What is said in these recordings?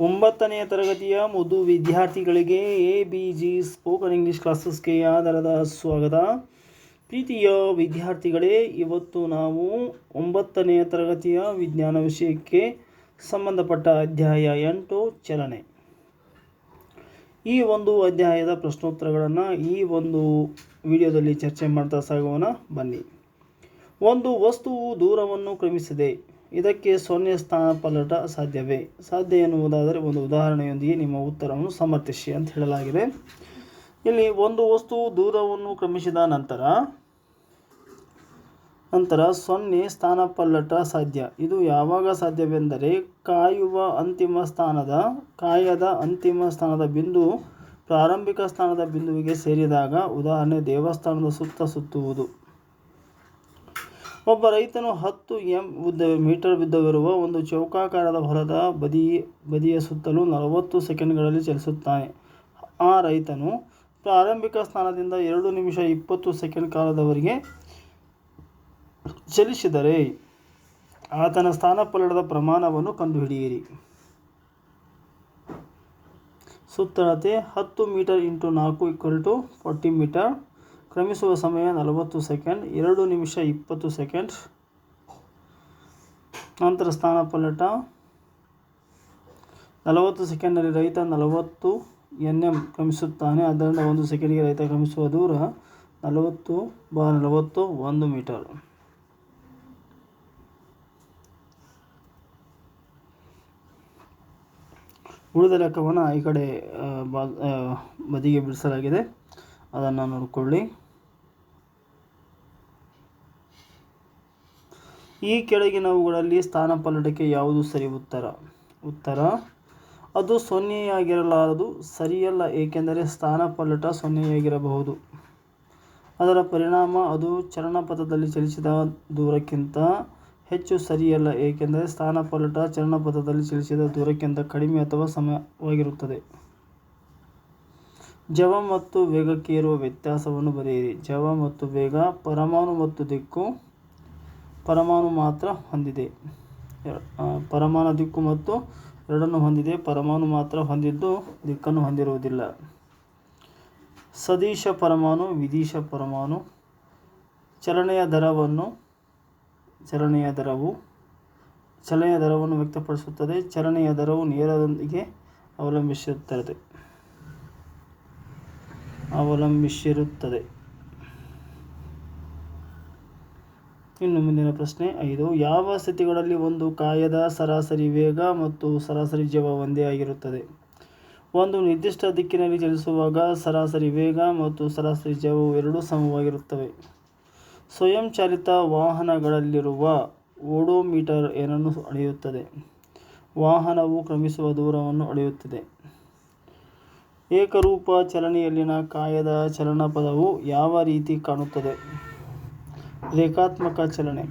ಒಂಬತ್ತನೆಯ ತರಗತಿಯ ಮಧು ವಿದ್ಯಾರ್ಥಿಗಳಿಗೆ A B G spoken English ಕ್ಲಾಸಸ್ಗೆ ಆಧಾರದ ಸ್ವಾಗತ. ಪ್ರೀತಿಯ ವಿದ್ಯಾರ್ಥಿಗಳೇ, ಇವತ್ತು ನಾವು ಒಂಬತ್ತನೆಯ ತರಗತಿಯ ವಿಜ್ಞಾನ ವಿಷಯಕ್ಕೆ ಸಂಬಂಧಪಟ್ಟ ಅಧ್ಯಾಯ ಎಂಟು ಚಲನೆ. ಈ ಒಂದು ಅಧ್ಯಾಯದ ಪ್ರಶ್ನೋತ್ತರಗಳನ್ನು ಈ ಒಂದು ವಿಡಿಯೋದಲ್ಲಿ ಚರ್ಚೆ ಮಾಡ್ತಾ ಸಾಗೋಣ. ಬನ್ನಿ. ಒಂದು ವಸ್ತುವು ದೂರವನ್ನು ಕ್ರಮಿಸಿದೆ. ಇದಕ್ಕೆ ಸೊನ್ನೆ ಸ್ಥಾನ ಪಲ್ಲಟ ಸಾಧ್ಯವೇ? ಸಾಧ್ಯ ಎನ್ನುವುದಾದರೆ ಒಂದು ಉದಾಹರಣೆಯೊಂದಿಗೆ ನಿಮ್ಮ ಉತ್ತರವನ್ನು ಸಮರ್ಥಿಸಿ ಅಂತ ಹೇಳಲಾಗಿದೆ. ಇಲ್ಲಿ ಒಂದು ವಸ್ತು ದೂರವನ್ನು ಕ್ರಮಿಸಿದ ನಂತರ ನಂತರ ಸೊನ್ನೆ ಸ್ಥಾನ ಪಲ್ಲಟ ಸಾಧ್ಯ. ಇದು ಯಾವಾಗ ಸಾಧ್ಯವೆಂದರೆ, ಕಾಯುವ ಅಂತಿಮ ಸ್ಥಾನದ, ಕಾಯದ ಅಂತಿಮ ಸ್ಥಾನದ ಬಿಂದು, ಪ್ರಾರಂಭಿಕ ಸ್ಥಾನದ ಬಿಂದುವಿಗೆ ಸೇರಿದಾಗ. ಉದಾಹರಣೆ, ದೇವಸ್ಥಾನದ ಸುತ್ತ ಸುತ್ತುವುದು. ಒಬ್ಬ ರೈತನು ಹತ್ತು ಎಂ ಉದ್ದ ಮೀಟರ್ ಉದ್ದವಿರುವ ಒಂದು ಚೌಕಾಕಾರದ ಹೊಲದ ಬದಿ, ಬದಿಯ ಸುತ್ತಲೂ ನಲವತ್ತು ಸೆಕೆಂಡ್ಗಳಲ್ಲಿ ಚಲಿಸುತ್ತಾನೆ. ಆ ರೈತನು ಪ್ರಾರಂಭಿಕ ಸ್ಥಾನದಿಂದ ಎರಡು ನಿಮಿಷ ಇಪ್ಪತ್ತು ಸೆಕೆಂಡ್ ಕಾಲದವರೆಗೆ ಚಲಿಸಿದರೆ ಆತನ ಸ್ಥಾನಪಲ್ಲಟದ ಪ್ರಮಾಣವನ್ನು ಕಂಡುಹಿಡಿಯಿರಿ. ಸುತ್ತಳತೆ ಹತ್ತು ಮೀಟರ್ ಇಂಟು ನಾಲ್ಕು ಈಕ್ವಲ್ ಟು ಫಾರ್ಟಿ ಮೀಟರ್. ಕ್ರಮಿಸುವ ಸಮಯ ನಲವತ್ತು ಸೆಕೆಂಡ್, ಎರಡು ನಿಮಿಷ ಇಪ್ಪತ್ತು ಸೆಕೆಂಡ್. ನಂತರ ಸ್ಥಾನಪಲ್ಲಟ ನಲವತ್ತು ಸೆಕೆಂಡಲ್ಲಿ ರೈತ ನಲವತ್ತು ಎನ್ ಎಂ ಕ್ರಮಿಸುತ್ತಾನೆ. ಆದ್ದರಿಂದ ಒಂದು ಸೆಕೆಂಡಿಗೆ ರೈತ ಕ್ರಮಿಸುವ ದೂರ ನಲವತ್ತು ಬಾ ನಲವತ್ತು ಒಂದು ಮೀಟರ್. ಉಳಿದ ಲೆಕ್ಕವನ್ನು ಈ ಕಡೆ ಬದಿಗೆ ಬಿಡಿಸಲಾಗಿದೆ. ಅದನ್ನು ನೋಡಿಕೊಳ್ಳಿ. ಈ ಕೆಳಗಿನವುಗಳಲ್ಲಿ ಸ್ಥಾನಪಲ್ಲಟಕ್ಕೆ ಯಾವುದು ಸರಿ ಉತ್ತರ? ಉತ್ತರ, ಅದು ಸೊನ್ನೆಯಾಗಿರಲಾರದು, ಸರಿಯಲ್ಲ, ಏಕೆಂದರೆ ಸ್ಥಾನಪಲ್ಲಟ ಸೊನ್ನೆಯಾಗಿರಬಹುದು. ಅದರ ಪರಿಣಾಮ ಅದು ಚರಣಪಥದಲ್ಲಿ ಚಲಿಸಿದ ದೂರಕ್ಕಿಂತ ಹೆಚ್ಚು ಸರಿಯಲ್ಲ, ಏಕೆಂದರೆ ಸ್ಥಾನಪಲ್ಲಟ ಚರಣಪಥದಲ್ಲಿ ಚಲಿಸಿದ ದೂರಕ್ಕಿಂತ ಕಡಿಮೆ ಅಥವಾ ಸಮವಾಗಿರುತ್ತದೆ. ಜವ ಮತ್ತು ವೇಗಕ್ಕೆ ಇರುವ ವ್ಯತ್ಯಾಸವನ್ನು ಬರೆಯಿರಿ. ಜವ ಮತ್ತು ವೇಗ ಪರಮಾಣು ಮತ್ತು ದಿಕ್ಕು ಪರಮಾಣು ಮಾತ್ರ ಹೊಂದಿದೆ. ಪರಮಾಣು ದಿಕ್ಕು ಮತ್ತು ಎರಡನ್ನು ಹೊಂದಿದೆ. ಪರಮಾಣು ಮಾತ್ರ ಹೊಂದಿದ್ದು ದಿಕ್ಕನ್ನು ಹೊಂದಿರುವುದಿಲ್ಲ. ಸದೀಶ ಪರಮಾಣು, ವಿದೀಶ ಪರಮಾಣು, ಚಲನೆಯ ದರವನ್ನು, ಚಲನೆಯ ದರವು, ಚಲನೆಯ ದರವನ್ನು ವ್ಯಕ್ತಪಡಿಸುತ್ತದೆ. ಚಲನೆಯ ದರವು ನೇರದೊಂದಿಗೆ ಅವಲಂಬಿಸಿರುತ್ತದೆ. ಅವಲಂಬಿಸಿರುತ್ತದೆ. ಇನ್ನು ಮುಂದಿನ ಪ್ರಶ್ನೆ ಐದು. ಯಾವ ಸ್ಥಿತಿಗಳಲ್ಲಿ ಒಂದು ಕಾಯದ ಸರಾಸರಿ ವೇಗ ಮತ್ತು ಸರಾಸರಿ ಜವ ಒಂದೇ ಆಗಿರುತ್ತದೆ? ಒಂದು ನಿರ್ದಿಷ್ಟ ದಿಕ್ಕಿನಲ್ಲಿ ಚಲಿಸುವಾಗ ಸರಾಸರಿ ವೇಗ ಮತ್ತು ಸರಾಸರಿ ಜವವು ಎರಡೂ ಸಮವಾಗಿರುತ್ತವೆ. ಸ್ವಯಂಚಾಲಿತ ವಾಹನಗಳಲ್ಲಿರುವ ಓಡೋಮೀಟರ್ ಏನನ್ನು ಅಳೆಯುತ್ತದೆ? ವಾಹನವು ಕ್ರಮಿಸುವ ದೂರವನ್ನು ಅಳೆಯುತ್ತದೆ. ಏಕರೂಪ ಚಲನೆಯಲ್ಲಿನ ಕಾಯದ ಚಲನಪದವು ಯಾವ ರೀತಿ ಕಾಣುತ್ತದೆ? ರೇಖಾತ್ಮಕ ಚಲನೆ.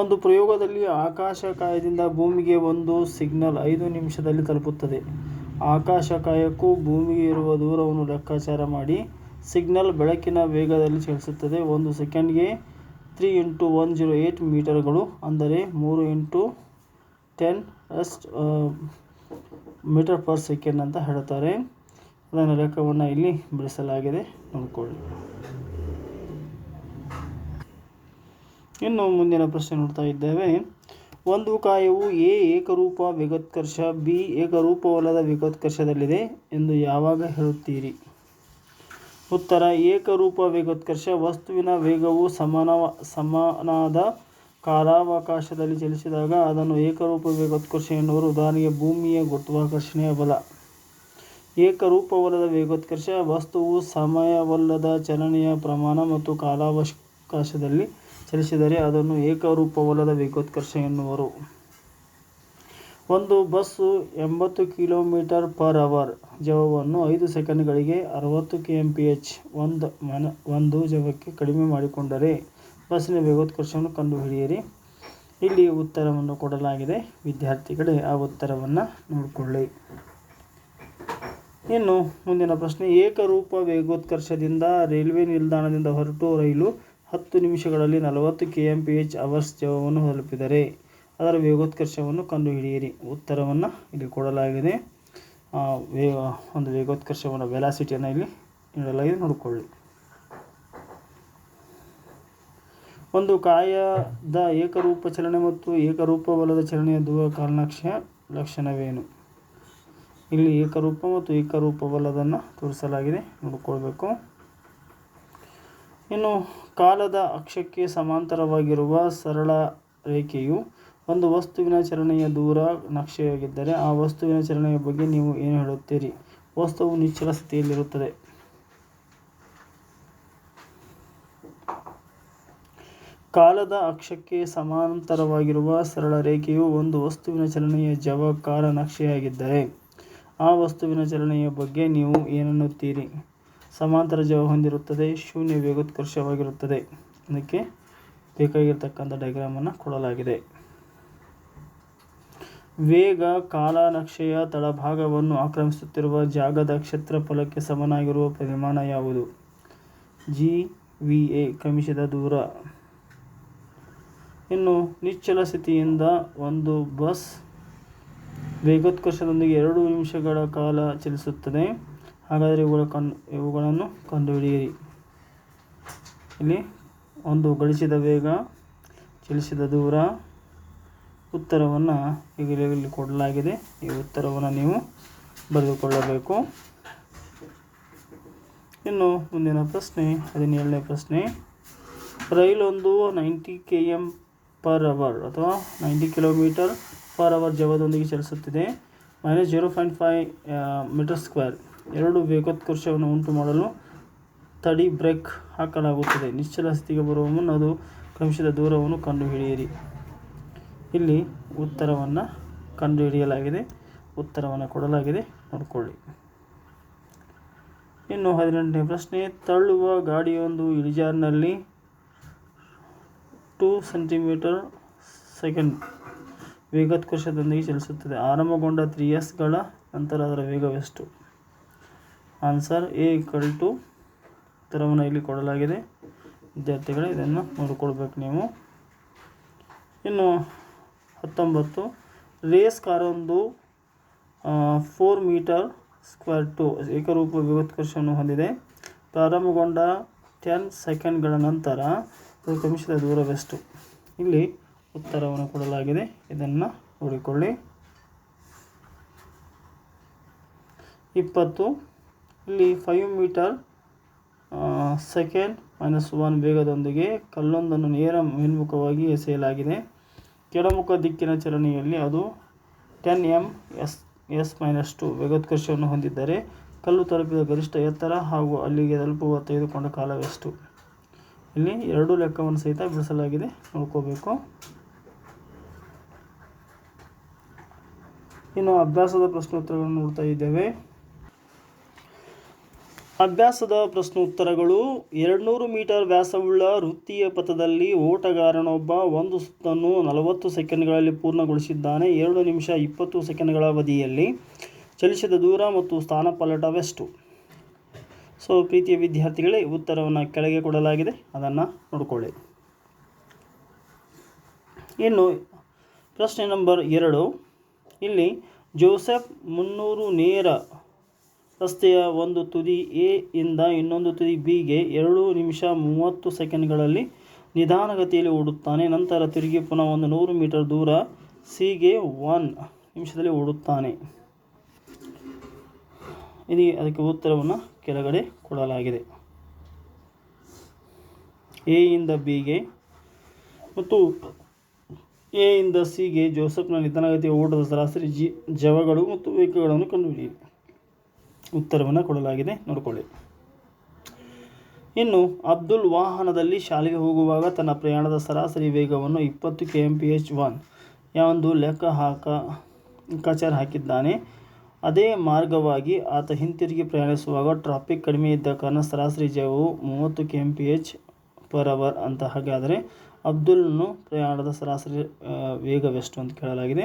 ಒಂದು ಪ್ರಯೋಗದಲ್ಲಿ ಆಕಾಶಕಾಯದಿಂದ ಭೂಮಿಗೆ ಒಂದು ಸಿಗ್ನಲ್ ಐದು ನಿಮಿಷದಲ್ಲಿ ತಲುಪುತ್ತದೆ. ಆಕಾಶಕಾಯಕ್ಕೂ ಭೂಮಿಗೆ ಇರುವ ದೂರವನ್ನು ಲೆಕ್ಕಾಚಾರ ಮಾಡಿ ಸಿಗ್ನಲ್ ಬೆಳಕಿನ ವೇಗದಲ್ಲಿ ಚಲಿಸುತ್ತದೆ. ಒಂದು ಸೆಕೆಂಡ್ಗೆ three into one zero eight ಮೀಟರ್ಗಳು, ಅಂದರೆ ಮೂರು ಇಂಟು ಟೆನ್ ಅಷ್ಟು ಮೀಟರ್ ಪರ್ ಸೆಕೆಂಡ್ ಅಂತ ಹೇಳ್ತಾರೆ ಅದನ್ನು ಲೆಕ್ಕವನ್ನು ಇಲ್ಲಿ ಬಿಡಿಸಲಾಗಿದೆ. ನೋಡಿಕೊಳ್ಳಿ. ಇನ್ನು ಮುಂದಿನ ಪ್ರಶ್ನೆ ನೋಡ್ತಾ ಇದ್ದೇವೆ. ಒಂದು ಕಾಯವು ಎ ಏಕರೂಪ ವಿಗತ್ಕರ್ಷ, ಬಿ ಏಕರೂಪವಲ್ಲದ ವಿಗತ್ಕರ್ಷದಲ್ಲಿದೆ ಎಂದು ಯಾವಾಗ ಹೇಳುತ್ತೀರಿ? ಉತ್ತರ, ಏಕರೂಪ ವೇಗೋತ್ಕರ್ಷ ವಸ್ತುವಿನ ವೇಗವು ಸಮಾನ ಸಮಾನಾದ ಕಾಲಾವಕಾಶದಲ್ಲಿ ಚಲಿಸಿದಾಗ ಅದನ್ನು ಏಕರೂಪ ವೇಗೋತ್ಕರ್ಷ ಎನ್ನುವರು. ಉದಾಹರಣೆಗೆ ಭೂಮಿಯ ಗುರುತ್ವಾಕರ್ಷಣೆಯ ಬಲ. ಏಕರೂಪವಲ್ಲದ ವೇಗೋತ್ಕರ್ಷ ವಸ್ತುವು ಸಮಯವಲ್ಲದ ಚಲನೆಯ ಪ್ರಮಾಣ ಮತ್ತು ಕಾಲಾವಕಾಶದಲ್ಲಿ ಚಲಿಸಿದರೆ ಅದನ್ನು ಏಕರೂಪವಲ್ಲದ ವೇಗೋತ್ಕರ್ಷ ಎನ್ನುವರು. ಒಂದು ಬಸ್ಸು ಎಂಬತ್ತು ಕಿಲೋಮೀಟರ್ ಪರ್ ಅವರ್ ಜವವನ್ನು ಐದು ಸೆಕೆಂಡ್ಗಳಿಗೆ ಅರವತ್ತು ಕೆ ಎಂ ಪಿ ಎಚ್ ಒಂದು ಮನ, ಒಂದು ಜವಕ್ಕೆ ಕಡಿಮೆ ಮಾಡಿಕೊಂಡರೆ ಬಸ್ಸಿನ ವೇಗೋತ್ಕರ್ಷವನ್ನು ಕಂಡುಹಿಡಿಯಿರಿ. ಇಲ್ಲಿ ಉತ್ತರವನ್ನು ಕೊಡಲಾಗಿದೆ. ವಿದ್ಯಾರ್ಥಿಗಳೇ, ಆ ಉತ್ತರವನ್ನು ನೋಡಿಕೊಳ್ಳಿ. ಇನ್ನು ಮುಂದಿನ ಪ್ರಶ್ನೆ ಏಕರೂಪ ವೇಗೋತ್ಕರ್ಷದಿಂದ ರೈಲ್ವೆ ನಿಲ್ದಾಣದಿಂದ ಹೊರಟು ರೈಲು ಹತ್ತು ನಿಮಿಷಗಳಲ್ಲಿ ನಲವತ್ತು K M P H hours ಜವವನ್ನು ತಲುಪಿದರೆ ಅದರ ವೇಗೋತ್ಕರ್ಷವನ್ನು ಕಂಡುಹಿಡಿಯಿರಿ. ಉತ್ತರವನ್ನು ಇಲ್ಲಿ ಕೊಡಲಾಗಿದೆ. ವೇಗ ಒಂದು ವೇಗೋತ್ಕರ್ಷವನ್ನು ವೆಲಾಸಿಟಿಯನ್ನು ಇಲ್ಲಿ ನೀಡಲಾಗಿದೆ. ನೋಡಿಕೊಳ್ಳಿ. ಒಂದು ಕಾಯದ ಏಕರೂಪ ಚಲನೆ ಮತ್ತು ಏಕರೂಪ ಬಲದ ಚಲನೆಯ ದೂರ ಕಾರಣಕ್ಷ ಲಕ್ಷಣವೇನು? ಇಲ್ಲಿ ಏಕರೂಪ ಮತ್ತು ಏಕರೂಪವಲ್ಲದನ್ನು ತೋರಿಸಲಾಗಿದೆ. ನೋಡಿಕೊಳ್ಬೇಕು. ಇನ್ನು ಕಾಲದ ಅಕ್ಷಕ್ಕೆ ಸಮಾಂತರವಾಗಿರುವ ಸರಳ ರೇಖೆಯು ಒಂದು ವಸ್ತುವಿನ ಚಲನೆಯ ದೂರ ನಕ್ಷೆಯಾಗಿದ್ದರೆ ಆ ವಸ್ತುವಿನ ಚಲನೆಯ ಬಗ್ಗೆ ನೀವು ಏನು ಹೇಳುತ್ತೀರಿ? ವಸ್ತುವು ನಿಶ್ಚಲ ಸ್ಥಿತಿಯಲ್ಲಿರುತ್ತದೆ. ಕಾಲದ ಅಕ್ಷಕ್ಕೆ ಸಮಾಂತರವಾಗಿರುವ ಸರಳ ರೇಖೆಯು ಒಂದು ವಸ್ತುವಿನ ಚಲನೆಯ ಜವಕಾರ ನಕ್ಷೆಯಾಗಿದ್ದರೆ ಆ ವಸ್ತುವಿನ ಚಲನೆಯ ಬಗ್ಗೆ ನೀವು ಏನನ್ನುತ್ತೀರಿ? ಸಮಾಂತರ ಜವ ಹೊಂದಿರುತ್ತದೆ, ಶೂನ್ಯ ವೇಗೋತ್ಕರ್ಷವಾಗಿರುತ್ತದೆ ಅದಕ್ಕೆ ಬೇಕಾಗಿರ್ತಕ್ಕಂಥ ಡೈಗ್ರಾಮನ್ನು ಕೊಡಲಾಗಿದೆ. ವೇಗ, ಕಾಲನಕ್ಷೆಯ ತಳಭಾಗವನ್ನು ಆಕ್ರಮಿಸುತ್ತಿರುವ ಜಾಗದ ಕ್ಷೇತ್ರಫಲಕ್ಕೆ ಸಮನಾಗಿರುವ ಪರಿಮಾಣ ಯಾವುದು? ಜಿ, ವಿ, ಎ ಕ್ರಮಿಸಿದ ದೂರ. ಇನ್ನು ನಿಶ್ಚಲ ಸ್ಥಿತಿಯಿಂದ ಒಂದು ಬಸ್ ವೇಗೋತ್ಕರ್ಷದೊಂದಿಗೆ ಎರಡು ನಿಮಿಷಗಳ ಕಾಲ ಚಲಿಸುತ್ತದೆ. ಹಾಗಾದರೆ ಇವುಗಳ ಕನ್, ಇವುಗಳನ್ನು ಕಂಡುಹಿಡಿಯಿರಿ. ಇಲ್ಲಿ ಒಂದು ಗಳಿಸಿದ ವೇಗ, ಚಲಿಸಿದ ದೂರ. ಉತ್ತರವನ್ನು ಈಗಲೇ ಇಲ್ಲಿ ಕೊಡಲಾಗಿದೆ. ಈ ಉತ್ತರವನ್ನು ನೀವು ಬರೆದುಕೊಳ್ಳಬೇಕು. ಇನ್ನು ಮುಂದಿನ ಪ್ರಶ್ನೆ, ಹದಿನೇಳನೇ ಪ್ರಶ್ನೆ. ರೈಲೊಂದು ninety K M per hour ಅಥವಾ ನೈಂಟಿ ಕಿಲೋಮೀಟರ್ ಪರ್ ಅವರ್ ಜವದೊಂದಿಗೆ ಚಲಿಸುತ್ತಿದೆ. Minus zero point five metre square ಎರಡು ವೇಗೋತ್ಕರ್ಷವನ್ನು ಉಂಟು ಮಾಡಲು ತಡಿ ಬ್ರೇಕ್ ಹಾಕಲಾಗುತ್ತದೆ. ನಿಶ್ಚಲ ಸ್ಥಿತಿಗೆ ಬರುವ ಮುನ್ನ ಅದು ಕ್ರಮಿಸಿದ ದೂರವನ್ನು ಕಂಡುಹಿಡಿಯಿರಿ. ಇಲ್ಲಿ ಉತ್ತರವನ್ನು ಕಂಡುಹಿಡಿಯಲಾಗಿದೆ. ಉತ್ತರವನ್ನು ಕೊಡಲಾಗಿದೆ. ನೋಡಿಕೊಳ್ಳಿ. ಇನ್ನು ಹದಿನೆಂಟನೇ ಪ್ರಶ್ನೆ, ತಳ್ಳುವ ಗಾಡಿಯೊಂದು ಇಳಿಜಾರಿನಲ್ಲಿ ಟೂ ಸೆಂಟಿಮೀಟರ್ ಸೆಕೆಂಡ್ ವೇಗೋತ್ಕರ್ಷದೊಂದಿಗೆ ಚಲಿಸುತ್ತದೆ. ಆರಂಭಗೊಂಡ ತ್ರೀ ಎಸ್ಗಳ ನಂತರ ಅದರ ವೇಗವೆಷ್ಟು? ಆನ್ಸರ್ ಎ ಈಕ್ವಲ್ ಟು ಉತ್ತರವನ್ನು ಇಲ್ಲಿ ಕೊಡಲಾಗಿದೆ. ವಿದ್ಯಾರ್ಥಿಗಳೇ, ಇದನ್ನು ನೋಡಿಕೊಳ್ಬೇಕು ನೀವು. ಇನ್ನು ಹತ್ತೊಂಬತ್ತು. ರೇಸ್ ಕಾರೊಂದು ಫೋರ್ ಮೀಟರ್ ಸ್ಕ್ವೇರ್ ಟು ಏಕರೂಪ ವೇಗೋತ್ಕರ್ಷವನ್ನು ಹೊಂದಿದೆ. ಪ್ರಾರಂಭಗೊಂಡ ಟೆನ್ ಸೆಕೆಂಡ್ಗಳ ನಂತರ ಅದು ಕ್ರಮಿಸಿದ ದೂರವೆಷ್ಟು? ಇಲ್ಲಿ ಉತ್ತರವನ್ನು ಕೊಡಲಾಗಿದೆ. ಇದನ್ನು ನೋಡಿಕೊಳ್ಳಿ. ಇಪ್ಪತ್ತು. ಇಲ್ಲಿ five metre second minus one ವೇಗದೊಂದಿಗೆ ಕಲ್ಲೊಂದನ್ನು ನೇರ ಮೇಲ್ಮುಖವಾಗಿ ಎಸೆಯಲಾಗಿದೆ. ಕೆಳಮುಖ ದಿಕ್ಕಿನ ಚಲನೆಯಲ್ಲಿ ಅದು ten M S S minus two ವೇಗೋತ್ಕರ್ಷವನ್ನು ಹೊಂದಿದ್ದರೆ ಕಲ್ಲು ತಲುಪಿದ ಗರಿಷ್ಠ ಎತ್ತರ ಹಾಗೂ ಅಲ್ಲಿಗೆ ತಲುಪುವ ತೆಗೆದುಕೊಂಡ ಕಾಲವೆಷ್ಟು? ಇಲ್ಲಿ ಎರಡು ಲೆಕ್ಕವನ್ನು ಸಹಿತ ಬಿಡಿಸಲಾಗಿದೆ. ನೋಡ್ಕೋಬೇಕು. ಇನ್ನು ಅಭ್ಯಾಸದ ಪ್ರಶ್ನೋತ್ತರಗಳನ್ನು ನೋಡ್ತಾ ಇದ್ದೇವೆ. ಅಭ್ಯಾಸದ ಪ್ರಶ್ನೋತ್ತರಗಳು, ಎರಡುನೂರು ಮೀಟರ್ ವ್ಯಾಸವುಳ್ಳ ವೃತ್ತಿಯ ಪಥದಲ್ಲಿ ಓಟಗಾರನೊಬ್ಬ ಒಂದು ಸುತ್ತನ್ನು ನಲವತ್ತು ಸೆಕೆಂಡ್ಗಳಲ್ಲಿ ಪೂರ್ಣಗೊಳಿಸಿದ್ದಾನೆ, ಎರಡು ನಿಮಿಷ ಇಪ್ಪತ್ತು ಸೆಕೆಂಡ್ಗಳ ಅವಧಿಯಲ್ಲಿ. ಚಲಿಸಿದ ದೂರ ಮತ್ತು ಸ್ಥಾನಪಲ್ಲಟವೆಷ್ಟು ಸೊ, ಪ್ರೀತಿಯ ವಿದ್ಯಾರ್ಥಿಗಳೇ, ಉತ್ತರವನ್ನು ಕೆಳಗೆ ಕೊಡಲಾಗಿದೆ. ಅದನ್ನು ನೋಡಿಕೊಳ್ಳಿ. ಇನ್ನು ಪ್ರಶ್ನೆ ನಂಬರ್ ಎರಡು. ಇಲ್ಲಿ ಜೋಸೆಫ್ ಮುನ್ನೂರು ನೇರ ರಸ್ತೆಯ ಒಂದು ತುದಿ ಎ ಇಂದ ಇನ್ನೊಂದು ತುದಿ ಬಿಗೆ ಎರಡು ನಿಮಿಷ ಮೂವತ್ತು ಸೆಕೆಂಡ್ಗಳಲ್ಲಿ ನಿಧಾನಗತಿಯಲ್ಲಿ ಓಡುತ್ತಾನೆ. ನಂತರ ತಿರುಗಿ ಪುನಃ ಒಂದು ನೂರು ಮೀಟರ್ ದೂರ ಸಿಗೆ ಒನ್ ನಿಮಿಷದಲ್ಲಿ ಓಡುತ್ತಾನೆ. ಇದು ಅದಕ್ಕೆ ಉತ್ತರವನ್ನು ಕೆಳಗಡೆ ಕೊಡಲಾಗಿದೆ. ಎ ಇಂದ ಬಿಗೆ ಮತ್ತು ಎ ಇಂದ ಸಿಗೆ ಜೋಸೆಫ್ನ ನಿಧನಗತಿಯ ಓಟದ ಸರಾಸರಿ ಜಿ, ಜವಗಳು ಮತ್ತು ವೇಗಗಳನ್ನು ಕಂಡುಹಿಡಿಯಿರಿ ಉತ್ತರವನ್ನು ಕೊಡಲಾಗಿದೆ. ನೋಡಿಕೊಳ್ಳಿ. ಇನ್ನು ಅಬ್ದುಲ್ ವಾಹನದಲ್ಲಿ ಶಾಲೆಗೆ ಹೋಗುವಾಗ ತನ್ನ ಪ್ರಯಾಣದ ಸರಾಸರಿ ವೇಗವನ್ನು ಇಪ್ಪತ್ತು K M P H one ಯಾವೊಂದು ಲೆಕ್ಕ ಹಾಕ ಲೆಕ್ಕಾಚಾರ ಹಾಕಿದ್ದಾನೆ. ಅದೇ ಮಾರ್ಗವಾಗಿ ಆತ ಹಿಂತಿರುಗಿ ಪ್ರಯಾಣಿಸುವಾಗ ಟ್ರಾಫಿಕ್ ಕಡಿಮೆ ಇದ್ದ ಕಾರಣ ಸರಾಸರಿ ಜವವು ಮೂವತ್ತು K M P H per hour ಅಂತ ಹಾಗಾದರೆ ಅಬ್ದುಲ್ನು ಪ್ರಯಾಣದ ಸರಾಸರಿ ವೇಗವೆಷ್ಟು ಅಂತ ಕೇಳಲಾಗಿದೆ.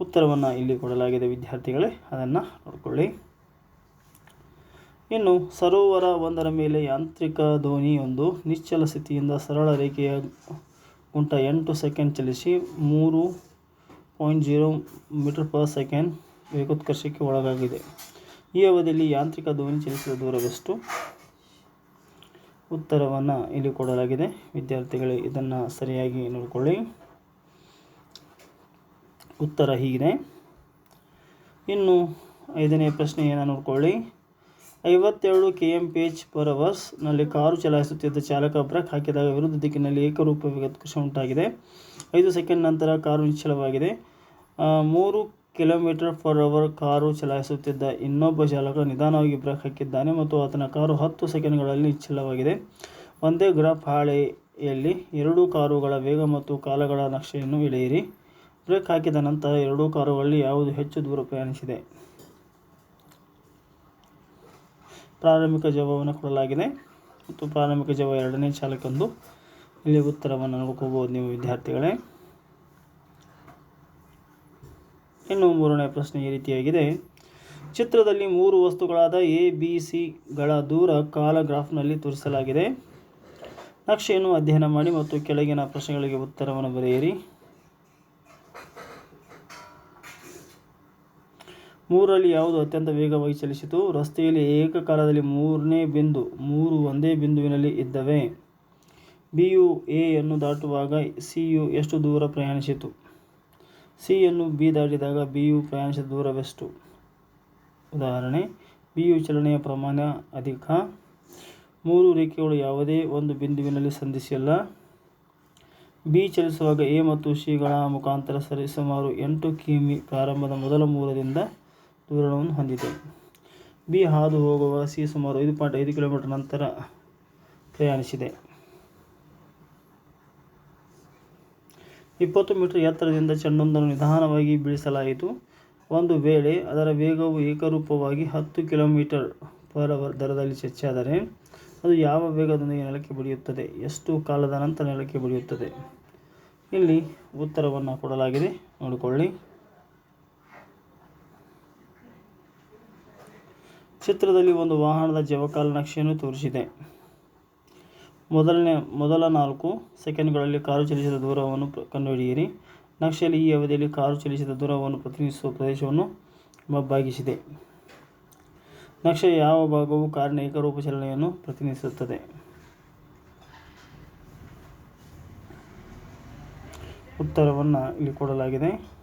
ಉತ್ತರವನ್ನು ಇಲ್ಲಿ ಕೊಡಲಾಗಿದೆ ವಿದ್ಯಾರ್ಥಿಗಳೇ, ಅದನ್ನು ನೋಡಿಕೊಳ್ಳಿ. ಇನ್ನು ಸರೋವರ ಒಂದರ ಮೇಲೆ ಯಾಂತ್ರಿಕ ದೋಣಿಯೊಂದು ನಿಶ್ಚಲ ಸ್ಥಿತಿಯಿಂದ ಸರಳ ರೇಖೆಯ ಗುಂಟ ಎಂಟು ಸೆಕೆಂಡ್ ಚಲಿಸಿ ಮೂರು point zero metre per second ವೇಗೋತ್ಕರ್ಷಕ್ಕೆ ಒಳಗಾಗಿದೆ. ಈ ಅವಧಿಯಲ್ಲಿ ಯಾಂತ್ರಿಕ ಧ್ವನಿ ಚಲಿಸಿದ ದೂರವೆಷ್ಟು? ಉತ್ತರವನ್ನು ಇಲ್ಲಿ ಕೊಡಲಾಗಿದೆ. ವಿದ್ಯಾರ್ಥಿಗಳು, ಇದನ್ನು ಸರಿಯಾಗಿ ನೋಡಿಕೊಳ್ಳಿ. ಉತ್ತರ ಹೀಗಿದೆ. ಇನ್ನು ಐದನೇ ಪ್ರಶ್ನೆಯನ್ನು ನೋಡಿಕೊಳ್ಳಿ. ಐವತ್ತೆರಡು K M P H per ಅವರ್ಸ್ನಲ್ಲಿ car ಚಲಾಯಿಸುತ್ತಿದ್ದ ಚಾಲಕ ಬ್ರೇಕ್ ಹಾಕಿದಾಗ ವಿರುದ್ಧ ದಿಕ್ಕಿನಲ್ಲಿ ಏಕರೂಪ ಕೃಷಿ ಉಂಟಾಗಿದೆ. ಐದು ಸೆಕೆಂಡ್ ನಂತರ ಕಾರು ನಿಶ್ಚಲವಾಗಿದೆ ಮೂರು ಕಿಲೋಮೀಟರ್ ಫಾರ್ ಅವರ್ ಕಾರು ಚಲಾಯಿಸುತ್ತಿದ್ದ ಇನ್ನೊಬ್ಬ ಚಾಲಕ ನಿಧಾನವಾಗಿ ಬ್ರೇಕ್ ಹಾಕಿದ್ದಾನೆ ಮತ್ತು ಆತನ ಕಾರು ಹತ್ತು ಸೆಕೆಂಡ್ಗಳಲ್ಲಿ ನಿಶ್ಚಲವಾಗಿದೆ ಒಂದೇ ಗ್ರಾಫ್ ಹಾಳೆಯಲ್ಲಿ ಎರಡೂ ಕಾರುಗಳ ವೇಗ ಮತ್ತು ಕಾಲಗಳ ನಕ್ಷೆಯನ್ನು ಎಳೆಯಿರಿ. ಬ್ರೇಕ್ ಹಾಕಿದ ನಂತರ ಎರಡೂ ಕಾರುಗಳಲ್ಲಿ ಯಾವುದು ಹೆಚ್ಚು ದೂರ ಪ್ರಯಾಣಿಸಿದೆ ಪ್ರಾರಂಭಿಕ ಜವಾಬನ್ನು ಕೊಡಲಾಗಿದೆ. ಮತ್ತು ಪ್ರಾರಂಭಿಕ ಜವ ಎರಡನೇ ಚಾಲಕಂದು ಇಲ್ಲಿ ಉತ್ತರವನ್ನು ನೋಡ್ಕೋಬೋದು ನೀವು ವಿದ್ಯಾರ್ಥಿಗಳೇ. ಇನ್ನು ಮೂರನೇ ಪ್ರಶ್ನೆ ಈ ರೀತಿಯಾಗಿದೆ. ಚಿತ್ರದಲ್ಲಿ ಮೂರು ವಸ್ತುಗಳಾದ ಎ ಬಿ ಸಿಗಳ ದೂರ ಕಾಲ ಗ್ರಾಫ್ನಲ್ಲಿ ತೋರಿಸಲಾಗಿದೆ. ನಕ್ಷೆಯನ್ನು ಅಧ್ಯಯನ ಮಾಡಿ ಮತ್ತು ಕೆಳಗಿನ ಪ್ರಶ್ನೆಗಳಿಗೆ ಉತ್ತರವನ್ನು ಬರೆಯಿರಿ. ಮೂರರಲ್ಲಿ ಯಾವುದು ಅತ್ಯಂತ ವೇಗವಾಗಿ ಚಲಿಸಿತು? ರಸ್ತೆಯಲ್ಲಿ ಏಕಕಾಲದಲ್ಲಿ ಮೂರನೇ ಬಿಂದು, ಮೂರು ಒಂದೇ ಬಿಂದುವಿನಲ್ಲಿ ಇದ್ದವೆ? ಬಿ ಯು ಎಯನ್ನು ದಾಟುವಾಗ ಸಿ ಯು ಎಷ್ಟು ದೂರ ಪ್ರಯಾಣಿಸಿತು? ಸಿ ಯನ್ನು ಬಿ ದಾಟಿದಾಗ ಬಿ ಯು ಪ್ರಯಾಣಿಸಿದ ದೂರವೆಷ್ಟು? ಉದಾಹರಣೆ ಬಿ ಯು ಚಲನೆಯ ಪ್ರಮಾಣ ಅಧಿಕ. ಮೂರು ರೇಖೆಗಳು ಯಾವುದೇ ಒಂದು ಬಿಂದುವಿನಲ್ಲಿ ಸಂಧಿಸಿಲ್ಲ ಬಿ ಚಲಿಸುವಾಗ ಎ ಮತ್ತು ಸಿಗಳ ಮುಖಾಂತರ ಸರಿಸುಮಾರು ಎಂಟು ಕಿಮಿ ಪ್ರಾರಂಭದ ಮೊದಲ ಮೂಲದಿಂದ ದೂರವನ್ನು ಹೊಂದಿದೆ. ಬಿ ಹಾದು ಹೋಗುವ ಸಿ ಸುಮಾರು ಐದು ಪಾಯಿಂಟ್ ಐದು ಕಿಲೋಮೀಟರ್ ನಂತರ ಪ್ರಯಾಣಿಸಿದೆ. ಇಪ್ಪತ್ತು ಮೀಟರ್ ಎತ್ತರದಿಂದ ಚೆಂಡೊಂದನ್ನು ನಿಧಾನವಾಗಿ ಬೀಳಿಸಲಾಯಿತು. ಒಂದು ವೇಳೆ ಅದರ ವೇಗವು ಏಕರೂಪವಾಗಿ ಹತ್ತು ಕಿಲೋಮೀಟರ್ ಪರ್ ದರದಲ್ಲಿ ಹೆಚ್ಚಾದರೆ ಅದು ಯಾವ ವೇಗದೊಂದಿಗೆ ನೆಲಕ್ಕೆ ಬಡಿಯುತ್ತದೆ? ಎಷ್ಟು ಕಾಲದ ನಂತರ ನೆಲಕ್ಕೆ ಬಡಿಯುತ್ತದೆ? ಇಲ್ಲಿ ಉತ್ತರವನ್ನು ಕೊಡಲಾಗಿದೆ. ನೋಡಿಕೊಳ್ಳಿ. ಚಿತ್ರದಲ್ಲಿ ಒಂದು ವಾಹನದ ಜವಕಾಲ ನಕ್ಷೆಯನ್ನು ತೋರಿಸಿದೆ. ಮೊದಲನೇ, ಮೊದಲ ನಾಲ್ಕು ಸೆಕೆಂಡ್ಗಳಲ್ಲಿ ಕಾರು ಚಲಿಸಿದ ದೂರವನ್ನು ಕಂಡುಹಿಡಿಯಿರಿ. ನಕ್ಷೆಯಲ್ಲಿ ಈ ಅವಧಿಯಲ್ಲಿ ಕಾರು ಚಲಿಸಿದ ದೂರವನ್ನು ಪ್ರತಿನಿಧಿಸುವ ಪ್ರದೇಶವನ್ನು ಮಬ್ಬಾಗಿಸಿದೆ ನಕ್ಷೆಯ ಯಾವ ಭಾಗವು ಕಾರಿನ ಏಕರೂಪ ಚಲನೆಯನ್ನು ಪ್ರತಿನಿಧಿಸುತ್ತದೆ? ಉತ್ತರವನ್ನು ಇಲ್ಲಿ ಕೊಡಲಾಗಿದೆ.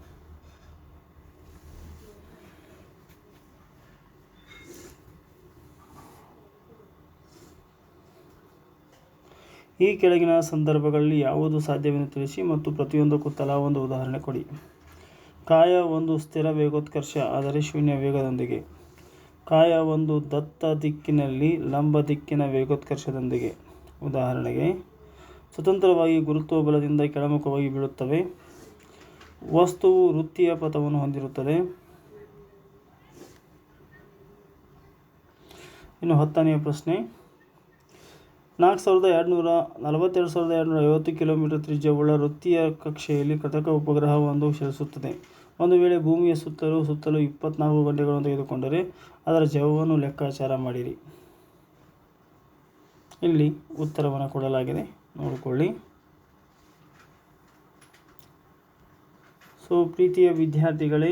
ಈ ಕೆಳಗಿನ ಸಂದರ್ಭಗಳಲ್ಲಿ ಯಾವುದು ಸಾಧ್ಯವೆಂದು ತಿಳಿಸಿ ಮತ್ತು ಪ್ರತಿಯೊಂದಕ್ಕೂ ತಲಾ ಒಂದು ಉದಾಹರಣೆ ಕೊಡಿ. ಕಾಯ ಒಂದು ಸ್ಥಿರ ವೇಗೋತ್ಕರ್ಷ, ಆದರೆ ಶೂನ್ಯ ವೇಗದೊಂದಿಗೆ. ಕಾಯ ಒಂದು ದತ್ತ ದಿಕ್ಕಿನಲ್ಲಿ ಲಂಬ ದಿಕ್ಕಿನ ವೇಗೋತ್ಕರ್ಷದೊಂದಿಗೆ. ಉದಾಹರಣೆಗೆ, ಸ್ವತಂತ್ರವಾಗಿ ಗುರುತ್ವ ಬಲದಿಂದ ಕೆಳಮುಖವಾಗಿ ಬೀಳುತ್ತವೆ. ವಸ್ತುವು ವೃತ್ತಿಯ ಪಥವನ್ನು ಹೊಂದಿರುತ್ತದೆ. ಇನ್ನು ಹತ್ತನೆಯ ಪ್ರಶ್ನೆ ನಾಲ್ಕು ಸಾವಿರದ ಎರಡುನೂರ ನಲವತ್ತೆರಡು ಸಾವಿರದ ಎರಡುನೂರ ಐವತ್ತು ಕಿಲೋಮೀಟರ್ ತ್ರಿಜ್ಯವುಳ್ಳ ವೃತ್ತೀಯ ಕಕ್ಷೆಯಲ್ಲಿ ಕೃತಕ ಉಪಗ್ರಹವೊಂದು ಚಲಿಸುತ್ತದೆ ಒಂದು ವೇಳೆ ಭೂಮಿಯ ಸುತ್ತಲೂ ಸುತ್ತಲೂ ಇಪ್ಪತ್ನಾಲ್ಕು ಗಂಟೆಗಳನ್ನು ತೆಗೆದುಕೊಂಡರೆ ಅದರ ಜವವನ್ನು ಲೆಕ್ಕಾಚಾರ ಮಾಡಿರಿ. ಇಲ್ಲಿ ಉತ್ತರವನ್ನು ಕೊಡಲಾಗಿದೆ. ನೋಡಿಕೊಳ್ಳಿ. ಸೊ, ಪ್ರೀತಿಯ ವಿದ್ಯಾರ್ಥಿಗಳೇ